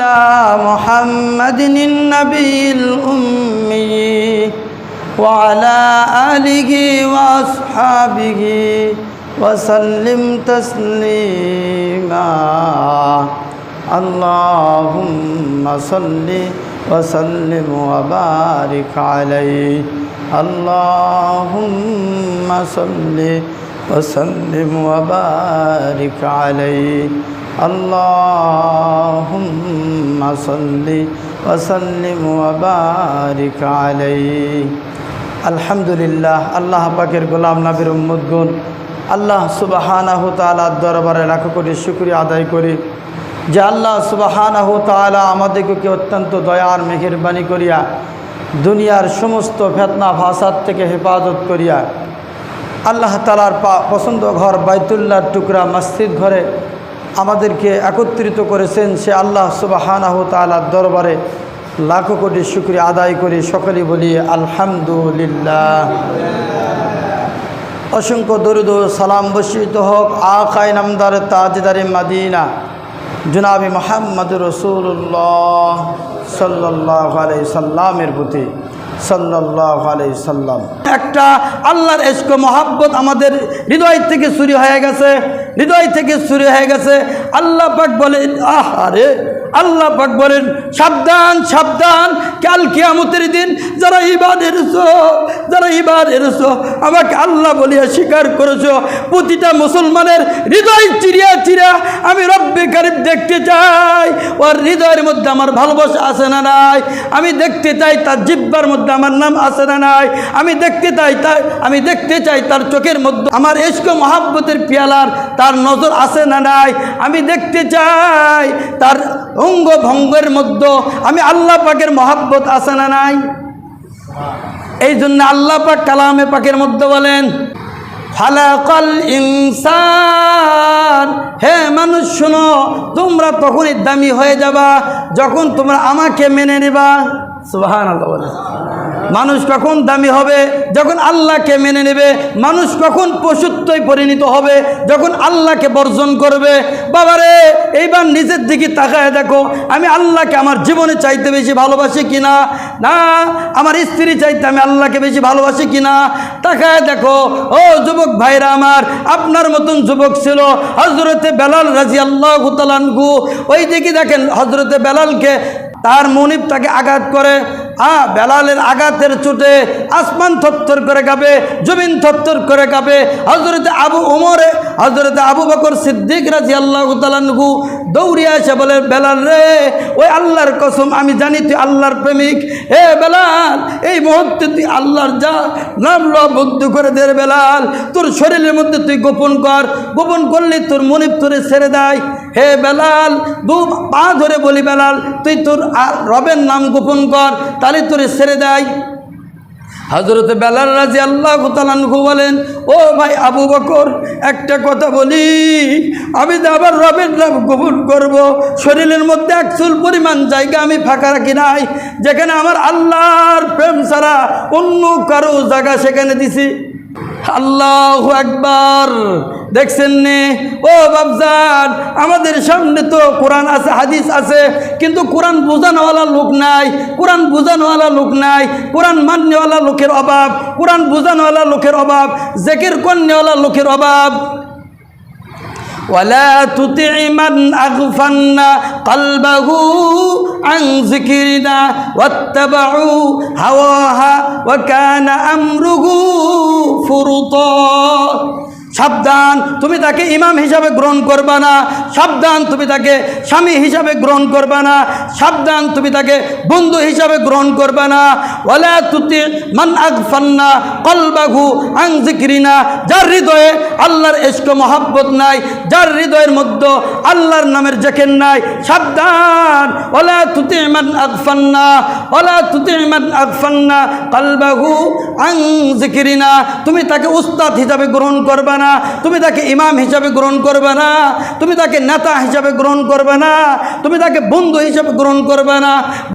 على محمد النبي الأمي وعلى آله وأصحابه وسلم تسليما. اللهم صل وسلم وبارك عليه. اللهم صل وسلم وبارك عليه. اللهم صل وسلم وبارك عليه আলহামদুলিল্লাহ আল্লাহ পাকের গোলাম নাবির উম্মদগুন আল্লাহ সুবাহানাহ তালার দরবারে লাখো কোটি শুক্রিয়া আদায় করি যে আল্লাহ সুবাহানাহ তালা আমাদেরকে অত্যন্ত দয়ার মেহেরবানি করিয়া দুনিয়ার সমস্ত ফেতনা ফাসাদ থেকে হেফাজত করিয়া আল্লাহ তালার পা পছন্দ ঘর বাইতুল্লাহর টুকরা মসজিদ ঘরে আমাদেরকে একত্রিত করেছেন সে আল্লাহ সুবাহানাহ তালার দরবারে লাখো কোটি শুক্রিয়া আদায় করি সকলে বলি আলহামদুলিল্লাহ। অসংখ্য দরুদ সালাম বর্ষিত হোক আকাই নামদার তাজদারে মাদিনা, জুনাবি মোহাম্মদ রসুল্লাহ সাল্লাহ আলাই সাল্লামের প্রতি সাল্লাহ আলাই সাল্লাম। একটা আল্লাহর এস্ক মহাব্বত আমাদের হৃদয় থেকে চুরি হয়ে গেছে। হৃদয় থেকে সুরে হয়ে গেছে। আল্লাহ পাক বলেন আহ আরে আল্লাহ পাক বলেন, সাবধান সাবধান, কাল কিয়ামতের দিন যারা ইবাদ এনেছো যারা ইবাদ এনেছো আমাকে আল্লাহ বলিয়া স্বীকার করেছ, প্রতিটা মুসলমানের হৃদয় চিরিয়া চিরিয়া আমি রব্বে কারিব দেখতে চাই। ওর হৃদয়ের মধ্যে আমার ভালোবাসা আছে না নাই? আমি দেখতে চাই তার জিব্বার মধ্যে আমার নাম আছে না নাই? আমি দেখতে চাই তার, আমি দেখতে চাই তার চোখের মধ্যে আমার এস্ক মহাব্বতের পিয়ালার তার নজর আছে না নাই? আমি দেখতে চাই তার অঙ্গ ভঙ্গের মধ্যে আমি আল্লাহ পাকের মহাব্বত আছে না নাই? এই জন্য আল্লাহ পাক কালামে পাকের মধ্যে বলেন, ফালাকাল ইনসান। হে মানুষ, শুনো, তোমরা তখনই দামি হয়ে যাবা যখন তোমরা আমাকে মেনে নেবা। সুবাহ আল্লাহ মানুষ কখন দামি হবে? যখন আল্লাহকে মেনে নেবে, মানুষ কখন পশুত্বই পরিণত হবে? যখন আল্লাহকে বর্জন করবে। বাবারে, এইবার নিজের দিকে তাকায় দেখো, আমি আল্লাহকে আমার জীবনে চাইতে বেশি ভালোবাসি কিনা না? আমার স্ত্রী চাইতে আমি আল্লাহকে বেশি ভালোবাসি কিনা তাকায় দেখো, ও যুবক ভাইরা আমার, আপনার মতন যুবক ছিল হজরতে বেলাল রাজি আল্লাহ তালানগু ওই দিকে দেখেন হজরতে বেলালকে তার মনিব তাকে আঘাত করে। আ, বেলালের আঘাতের চোটে আসমান থরথর করে কাঁপে, জমিন থরথর করে কাঁপে। হজরতে আবু ওমরে হজরতে আবু বকর সিদ্দিক রাজি আল্লাহ তালানহু দৌড়িয়ে এসে বলে, বেলাল রে, ওই আল্লাহর কসম, আমি জানি তুই আল্লাহর প্রেমিক। হে বেলাল, এই মুহূর্তে তুই আল্লাহর যা নাম ল বদ্ধ করে দে বেলাল। তোর শরীরের মধ্যে তুই গোপন কর। গোপন করলে তোর মনিব তোরে ছেড়ে দেয়। হে বেলাল দু পা ধরে বলি, বেলাল তুই তোর আ- রবের নাম গোপন কর, তাহলে তোরে ছেড়ে দেয়। হজরত বেলাল রাজি আল্লাহ তালানহু বলেন, ও ভাই আবু বকর, একটা কথা বলি, আমি তো আবার রবের নাম গোপন করব, শরীরের মধ্যে এক চুল পরিমাণ জায়গা আমি ফাঁকা রাখি নাই, যেখানে আমার আল্লাহর প্রেম ছাড়া অন্য কারও জায়গা সেখানে দিছি। আল্লাহ একবার দেখছেন নে ও বাবজান আমাদের সামনে তো কোরআন আছে হাদিস আছে কিন্তু কোরআন বোঝানোওয়ালা লোক নাই কোরআন বোঝানোওয়ালা লোক নাই কোরআন মান্যওয়ালা লোকের অভাব কোরআন বোঝানোওয়ালা লোকের অভাব জেকের কন্যাওয়ালা লোকের অভাব ولا تطع من أغفلنا قلبه عن ذكرنا واتبعوا هواها وكان أمره فرطا সাবধান, তুমি তাকে ইমাম হিসাবে গ্রহণ করবা না। সাবধান, তুমি তাকে স্বামী হিসাবে গ্রহণ করবা না। সাবধান, তুমি তাকে বন্ধু হিসাবে গ্রহণ করবা না। ওলা তুতি মান আগফান্না কলবাঘু আং জিক্রিনা যার হৃদয়ে আল্লাহর এস্ক মহাব্বত নাই, যার হৃদয়ের মধ্যে আল্লাহর নামের জেকের নাই। সাবধান ওলা তুতি মান আগফান্না ওলা তুতি মান আগফান্না কলবাঘু আং জিক্রিনা তুমি তাকে উস্তাদ হিসাবে গ্রহণ করবে না, তুমি তাকে ইমাম হিসাবে গ্রহণ করবে না, তুমি তাকে নেতা হিসাবে গ্রহণ করবে না, তুমি তাকে বন্ধু হিসাবে গ্রহণ করবে না।